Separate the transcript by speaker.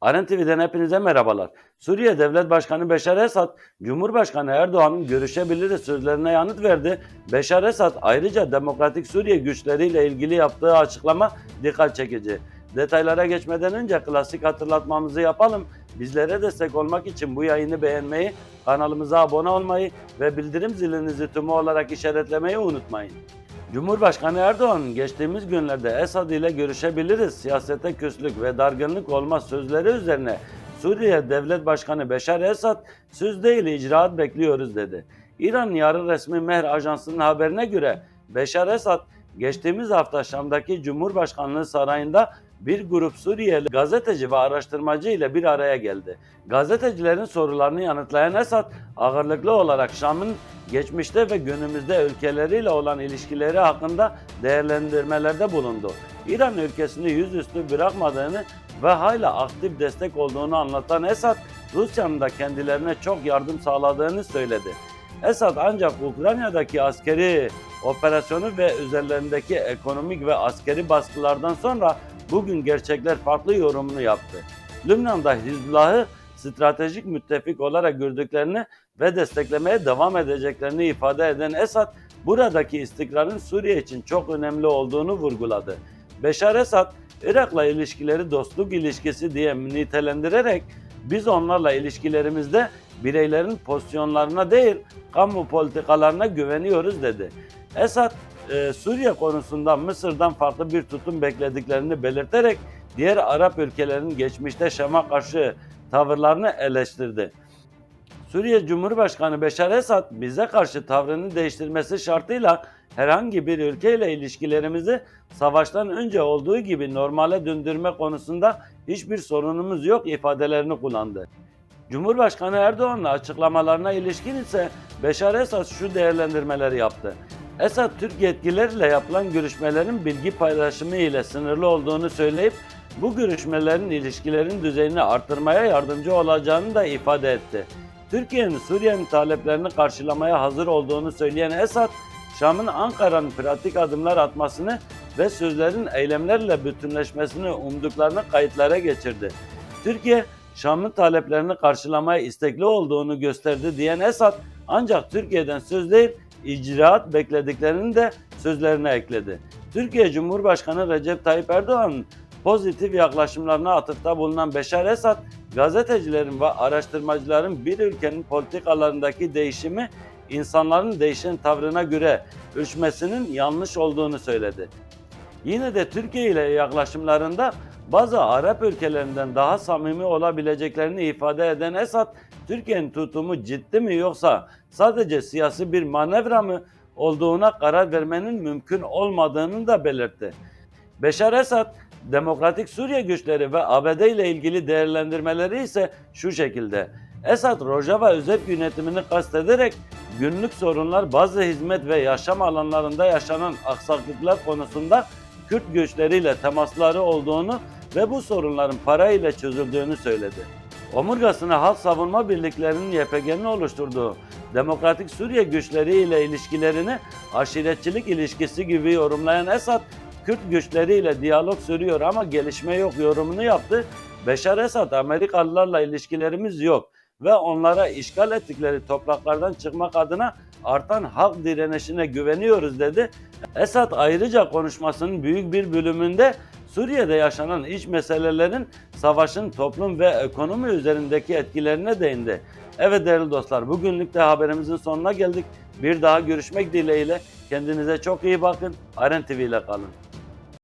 Speaker 1: Aren TV'den hepinize merhabalar. Suriye Devlet Başkanı Beşar Esad, Cumhurbaşkanı Erdoğan'ın görüşebiliriz sözlerine yanıt verdi. Beşar Esad ayrıca Demokratik Suriye güçleriyle ilgili yaptığı açıklama dikkat çekici. Detaylara geçmeden önce klasik hatırlatmamızı yapalım. Bizlere destek olmak için bu yayını beğenmeyi, kanalımıza abone olmayı ve bildirim zilinizi tümü olarak işaretlemeyi unutmayın. Cumhurbaşkanı Erdoğan geçtiğimiz günlerde Esad ile görüşebiliriz, siyasete küslük ve dargınlık olmaz sözleri üzerine Suriye Devlet Başkanı Beşar Esad söz değil icraat bekliyoruz dedi. İran yarı resmi Mehr Ajansı'nın haberine göre Beşar Esad geçtiğimiz hafta Şam'daki Cumhurbaşkanlığı sarayında bir grup Suriyeli gazeteci ve araştırmacı ile bir araya geldi. Gazetecilerin sorularını yanıtlayan Esad ağırlıklı olarak Şam'ın geçmişte ve günümüzde ülkeleriyle olan ilişkileri hakkında değerlendirmelerde bulundu. İran ülkesini yüzüstü bırakmadığını ve hala aktif destek olduğunu anlatan Esad, Rusya'nın da kendilerine çok yardım sağladığını söyledi. Esad ancak Ukrayna'daki askeri operasyonu ve üzerlerindeki ekonomik ve askeri baskılardan sonra bugün gerçekler farklı yorumunu yaptı. Lübnan'da Hizbullah'ı stratejik müttefik olarak gördüklerini ve desteklemeye devam edeceklerini ifade eden Esad, buradaki istikrarın Suriye için çok önemli olduğunu vurguladı. Beşar Esad, Irak'la ilişkileri dostluk ilişkisi diye nitelendirerek biz onlarla ilişkilerimizde bireylerin pozisyonlarına değil kamu politikalarına güveniyoruz dedi. Esad, e, Suriye konusunda Mısır'dan farklı bir tutum beklediklerini belirterek diğer Arap ülkelerinin geçmişte Şam'a karşı tavırlarını eleştirdi. Suriye Cumhurbaşkanı Beşar Esad bize karşı tavrını değiştirmesi şartıyla herhangi bir ülkeyle ilişkilerimizi savaştan önce olduğu gibi normale döndürme konusunda hiçbir sorunumuz yok ifadelerini kullandı. Cumhurbaşkanı Erdoğan'la açıklamalarına ilişkin ise Beşar Esad şu değerlendirmeleri yaptı. Esad Türk yetkililerle yapılan görüşmelerin bilgi paylaşımı ile sınırlı olduğunu söyleyip bu görüşmelerin ilişkilerin düzeyini artırmaya yardımcı olacağını da ifade etti. Türkiye'nin Suriye'nin taleplerini karşılamaya hazır olduğunu söyleyen Esad, Şam'ın Ankara'nın pratik adımlar atmasını ve sözlerin eylemlerle bütünleşmesini umduklarını kayıtlara geçirdi. Türkiye, Şam'ın taleplerini karşılamaya istekli olduğunu gösterdi diyen Esad, ancak Türkiye'den söz değil, icraat beklediklerini de sözlerine ekledi. Türkiye Cumhurbaşkanı Recep Tayyip Erdoğan'ın pozitif yaklaşımlarına atıfta bulunan Beşar Esad, gazetecilerin ve araştırmacıların bir ülkenin politikalarındaki değişimi insanların değişen tavrına göre ölçmesinin yanlış olduğunu söyledi. Yine de Türkiye ile yaklaşımlarında bazı Arap ülkelerinden daha samimi olabileceklerini ifade eden Esad, Türkiye'nin tutumu ciddi mi yoksa sadece siyasi bir manevra mı olduğuna karar vermenin mümkün olmadığını da belirtti. Beşar Esad, Demokratik Suriye güçleri ve ABD ile ilgili değerlendirmeleri ise şu şekilde. Esad Rojava özel yönetimini kastederek günlük sorunlar bazı hizmet ve yaşam alanlarında yaşanan aksaklıklar konusunda Kürt güçleriyle temasları olduğunu ve bu sorunların para ile çözüldüğünü söyledi. Omurgasını Halk Savunma Birliklerinin YPG'nin oluşturduğu Demokratik Suriye güçleri ile ilişkilerini aşiretçilik ilişkisi gibi yorumlayan Esad, Kürt güçleriyle diyalog sürüyor ama gelişme yok yorumunu yaptı. Beşar Esad Amerikalılarla ilişkilerimiz yok ve onlara işgal ettikleri topraklardan çıkmak adına artan halk direnişine güveniyoruz dedi. Esad ayrıca konuşmasının büyük bir bölümünde Suriye'de yaşanan iç meselelerin savaşın toplum ve ekonomi üzerindeki etkilerine değindi. Evet değerli dostlar bugünlük de haberimizin sonuna geldik. Bir daha görüşmek dileğiyle kendinize çok iyi bakın. Aren TV ile kalın.